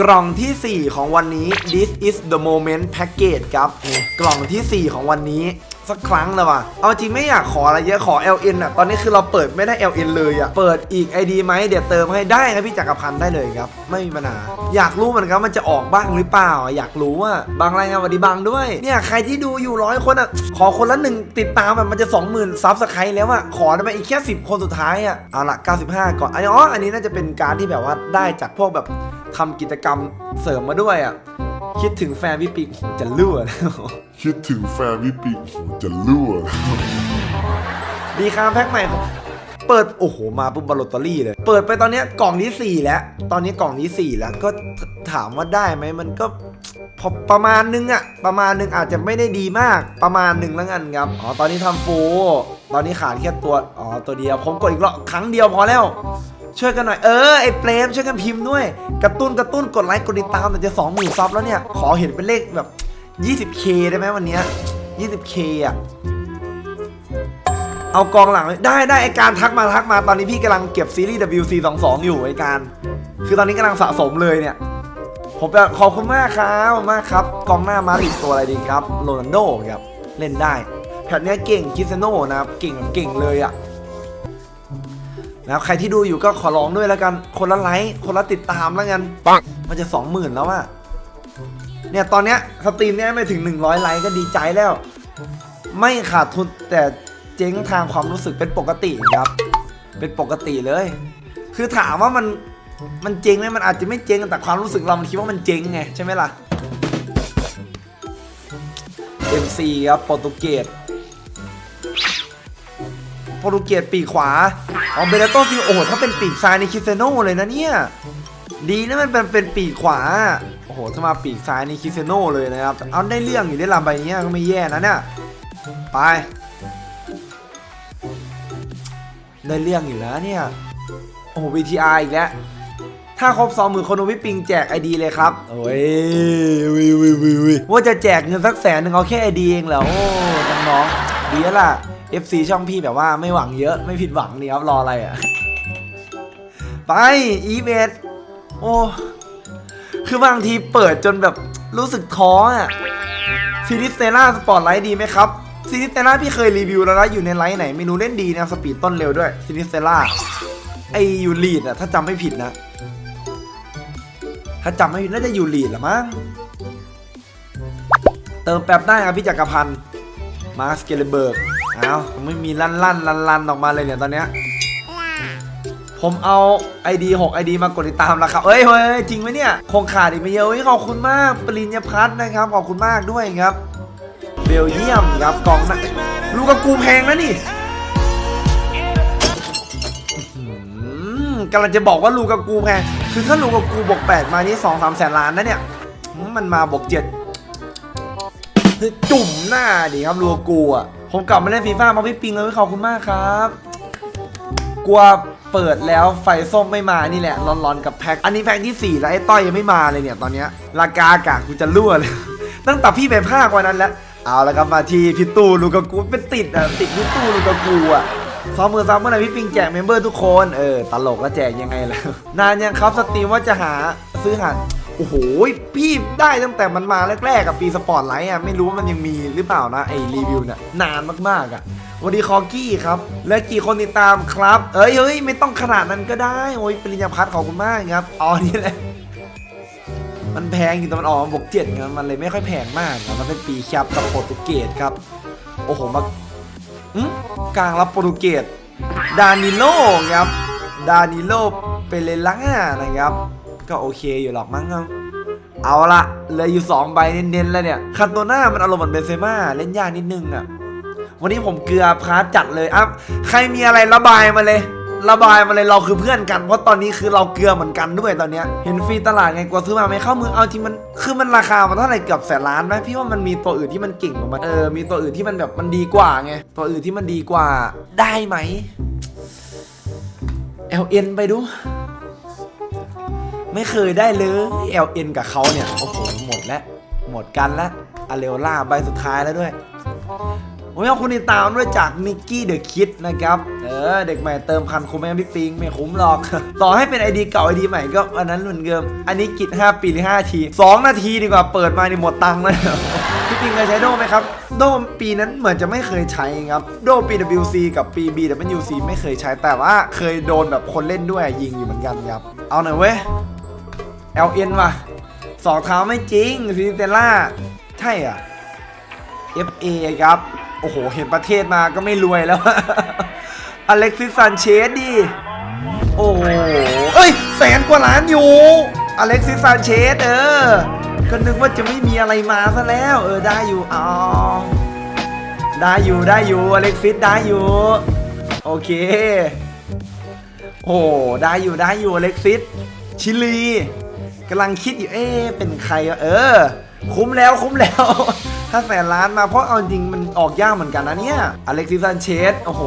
กล่องทีสี่ 4 ของวันนี้ this is the moment package ครับ กล่องทีสี่4 ของวันนี้สักครั้งเลยว่ะ เอาจริงไม่อยากขออะไรเยอะขอ LN อะ ตอนนี้คือเราเปิดไม่ได้ LN เลยอะ เปิดอีก ID ไหมเดี๋ยวเติมให้ได้ครับพี่จักรพันธ์ได้เลยครับ ไม่มีปัญหา อยากรู้เหมือนกันมันจะออกบ้างหรือเปล่า อยากรู้ว่าบางรายงานวัสดีบางด้วย เนี่ยใครที่ดูอยู่ร้อยคนอะ ขอคนละหนึ่งติดตามอะมันจะ 20,000ซับสไครต์แล้วอะ ขอได้ไหมอีกแค่ 10 คนสุดท้ายอะ เอาละ95 ก่อนอันนี้อ๋อ อันนี้น่าจะเป็นการที่แบบว่าได้จากพวกแบบ ทำกิจกรรมเสริมมาด้วยอะคิดถึงแฟนพี่ปิ๊กโหจะรั่วนะคิดถึงแฟนพี่ปิ๊กจะรั่วดีครับแพ็คใหม่ของเปิดโอ้โหมาปุ๊บบอลลอตเตอรี่เลย เปิดไปตอนเนี้ยกล่องที่สี่แล้ว ตอนนี้กล่องที่สี่แล้วก็ถามว่าได้ไหมมันก็พอประมาณนึงอะประมาณนึงอาจจะไม่ได้ดีมากประมาณหนึ่งแล้วกันครับอ๋อตอนนี้ทำฟูตอนนี้ขาดแค่ตัวอ๋อตัวเดียวผมกดอีกรอบครั้งเดียวพอแล้ว ช่วยกันหน่อย เออไอ้เปรมช่วยกันพิมพ์ด้วย กระตุ้นกระตุ้นกดไลค์กดติดตามแต่จะสองหมื่นซับแล้วเนี่ย ขอเห็นเป็นเลขแบบ 20k ได้ไหมวันเนี้ย 20k อะเอากองหลังได้ได้ไอการทักมาทักมาตอนนี้พี่กำลังเก็บซีรีส์ WC 2 2 อยู่ไอการ คือตอนนี้กำลังสะสมเลยเนี่ย ผมแบบขอบคุณมากครับมากครับ กองหน้ามาริดตัวอะไรดีครับโรนัลโดครับ เล่นได้แพทเนี้ยเก่งคิสโนนะครับ เก่งเก่งเลยอะ นะครับใครที่ดูอยู่ก็ขอร้องด้วยแล้วกันคนละไลค์คนละติดตามแล้วกันปังมันจะสองหมื่นแล้วอะเนี่ยตอนเนี้ยสตรีมเนี้ยไม่ถึง 100 ไลค์ก็ดีใจแล้ว ไม่ขาดทุนแต่เจ๊งทางความรู้สึกเป็นปกติครับ เป็นปกติเลย คือถามว่ามันมันเจ๊งไหมมันอาจจะไม่เจ๊งแต่ความรู้สึกเรามันคิดว่ามันเจ๊งไงใช่ไหมล่ะ MC ครับโปรตุเกส โปรตุเกสปีกขวาอ๋อเบเลโตซิโอ้ถ้าเป็นปีกซ้ายในคิเซโนเลยนะเนี่ย ดีนะมันเป็นเป็นปีกขวา โอ้โหถ้ามาปีกซ้ายในคิเซโนเลยนะครับ เอาได้เรื่องอยู่ได้ลำใบเนี้ยก็ไม่แย่นะเนี่ย ไป ได้เรื่องอยู่แล้วเนี่ย โอ้โห VTR อีกแล้ว ถ้าครบสองหมื่นคนวิปปิงแจกไอดีเลยครับโอ้ยวิววิววิววิวว่าจะแจกเงินสักแสนหนึ่งเอาแค่ไอดีเองเหรอ โอ้ น้องๆดีแล้วล่ะ FC ช่องพี่แบบว่าไม่หวังเยอะไม่ผิดหวังนี่ครับรออะไรอะ ไปอีเวโอ้คือบางทีเปิดจนแบบรู้สึกท้ออะซีรีสเตล่าสปอร์ตไลท์ดีไหมครับซีรีสเตล่าพี่เคยรีวิวแล้วนะอยู่ในไลท์ไหนไม่รู้เล่นดีนะสปีดต้นเร็วด้วยซีรีสเตล่าไอยูลีดอะถ้าจำไม่ผิดนะ ถ้าจำไม่ผิดน่าจะยูลีดละมั้งเติมแป๊บได้ครับพี่จักรพันธ์มาสเกลเบิร์ก อ้าวไม่มีลั่นลั่นลั่นลั่นออกมาเลยเนี่ยตอนเนี้ยผมเอา ID 6 ID มากดติดตามแล้วครับ เอ้ยเฮ้ยจริงไหมเนี่ยคงขาดอีกไม่เยอะเฮ้ยขอบคุณมาก ปริญญาพัฒน์นะครับ ขอบคุณมากด้วยครับ เบลเยียมครับกองหน้าลูกกระกูแพงนะนี่กำลังจะบอกว่าลูกกระกูแพง คือถ้าลูกกระกูบวก8มานี่2 3แสนล้านนะเนี่ย มันมาบวก7คือจุ่มหน้าดิครับลูกกระกูอะ ผมกลับมาเล่นฟีฟ่ามาพี่ปิงเลยขอบคุณมากครับ กลัวเปิดแล้วไฟส้มไม่มานี่แหละร้อนๆกับแพ็ค อันนี้แพ็คที่ 4 แล้วไอ้ต้อยยังไม่มาเลยเนี่ยตอนเนี้ยรากากากกูจะรั่วเลย ตั้งแต่พี่ไปภาควันนั้นแล้ว เอาแล้วครับมาที่พี่ตู้ลูกากูเป็นติดอะติดพี่ตู้ลูกากูอะซ้อมมือซ้อมเมื่อไหร่พี่ปิงแจกเมมเบอร์ทุกคน เออตลกแล้วแจกยังไงล่ะนานยังครับสตรีมว่าจะหาซื้อหา โอ้โหพี่ได้ตั้งแต่มันมาแรกๆกับปีสปอร์ตไลท์อะไม่รู้ว่ามันยังมีหรือเปล่านะไอรีวิวเนี่ยนานมากๆอะวัสดีคอกี้ครับ และกี่คนติดตามครับ เอ้ยเฮ้ยไม่ต้องขนาดนั้นก็ได้ โอ้ยปริญญาพัฒน์ขอบคุณมากครับอ๋อนี่แหละมันแพงอยู่แต่มันออกมาบวกเจ็ดไงมันเลยไม่ค่อยแพงมากนะมันเป็นปีแคปกับโปรตุเกสครับ โอ้โหมากึกลางรับโปรตุเกสดานิโลครับ ดานิโลเปเรล่านะครับ ก็โอเคอยู่หรอกมั้งเอาเอาละเหลืออยู่ 2 ใบเน้นๆแล้วเนี่ยคันโตน่ามันอารมณ์เหมือนเบนเซม่าเล่นยากนิดนึงอะวันนี้ผมเกลือพาร์ทจัดเลยอะใครมีอะไรระบายมาเลย ระบายมาเลยเราคือเพื่อนกัน เพราะตอนนี้คือเราเกลือเหมือนกันด้วยตอนเนี้ยเห็นฟรีตลาดไงกลัวซื้อมาไม่เข้ามือเอาจริงมันคือมันราคามันเท่าไหร่เกือบแสนล้านไหมพี่ว่ามันมีตัวอื่นที่มันเก่งกว่ามันเออมีตัวอื่นที่มันแบบมันดีกว่าไงตัวอื่นที่มันดีกว่าได้ไหม LN ไปดู ไม่เคยได้เลย LN กับเขาเนี่ย โอ้โห หมดแล้ว หมดกันแล้วอเลโอล่าใบสุดท้ายแล้วด้วยผมเอาคุณติดตามด้วยจากมิกกี้เดอะคิดนะครับ เออ เด็กใหม่เติมพันคุ้มไหมพี่ปิง ไม่คุ้มหรอก ต่อให้เป็นไอดีเก่าไอดีใหม่ก็อันนั้นเหมือนเดิม อันนี้กิจ5ปีหรือ5นาที 2 นาทีดีกว่าเปิดมานี่หมดตังค์แล้วพี่ปิงเคยใช้โดไหมครับ โดปีนั้นเหมือนจะไม่เคยใช้ครับ โดปี WC กับปี BWC ไม่เคยใช้แต่ว่าเคยโดนแบบคนเล่นด้วยยิงอยู่เหมือนกันครับ เอาหน่อยเว้ย LN ว่ะสองเท้าไม่จริงซิเตล่าใช่อะ FA ครับ โอ้โห เห็นประเทศมาก็ไม่รวยแล้ว อเล็กซิสซันเชสดิ โอ้โห เอ้ย แสนกว่าล้านอยู่ อเล็กซิสซันเชสเออ ก็นึกว่าจะไม่มีอะไรมาซะแล้ว เออ ได้อยู่อ๋อได้อยู่ได้อยู่อเล็กซิสได้อยู่ โอเค โอ้ได้อยู่ได้อยู่อเล็กซิสชิลี กำลังคิดอยู่เอ๊ะเป็นใครวะเออ คุ้มแล้วคุ้มแล้ว ถ้าแสนล้านมาเพราะเอาจริงมันออกยากเหมือนกันนะเนี่ยอเล็กซิสันเชสโอ้โห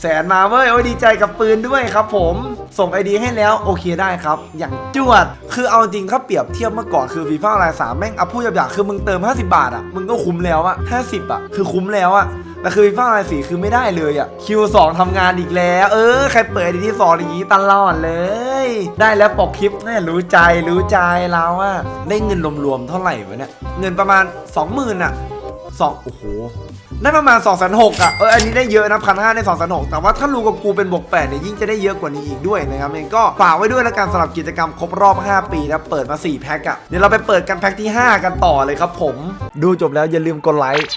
แสนมาเว้ยโอ้ยดีใจกับปืนด้วยครับผมส่งไอดีให้แล้วโอเคได้ครับ อย่างจวด คือเอาจริงถ้าเปรียบเทียบเมื่อก่อนคือฟีฟ่าออนไลน์สามแม่งอัพพูดหยาบๆคือมึงเติม 50 บาทอะมึงก็คุ้มแล้วอะ50 อะ คือคุ้มแล้วอะ แต่คือฟีฟ่าออนไลสีคือไม่ได้เลยอะ Q2 ทำงานอีกแล้ว เออ ใครเปิดอดีที่สองอย่างนี้ตลอดเลย ได้แล้วปกคลิปแน่รู้ใจรู้ใจเราอะได้เงินรวมๆเท่าไหร่วะเนี่ย เงินประมาณ 20,000อะสองโอ้โหได้ประมาณ2องแสนหกอะ เออ อันนี้ได้เยอะนะพันห้าได้2องแสนหกแต่ว่าถ้าลูกกับกูเป็นบวกแปดเนี่ยยิ่งจะได้เยอะกว่านี้อีกด้วยนะครับเองก็ฝากไว้ด้วยแล้วกันสำหรับกิจกรรมครบรอบ 5 ปีนะเปิดมา 4 แพ็คอะ เดี๋ยวเราไปเปิดกันแพ็คที่ 5 กันต่อเลยครับผม ดูจบแล้วอย่าลืมกดไลค์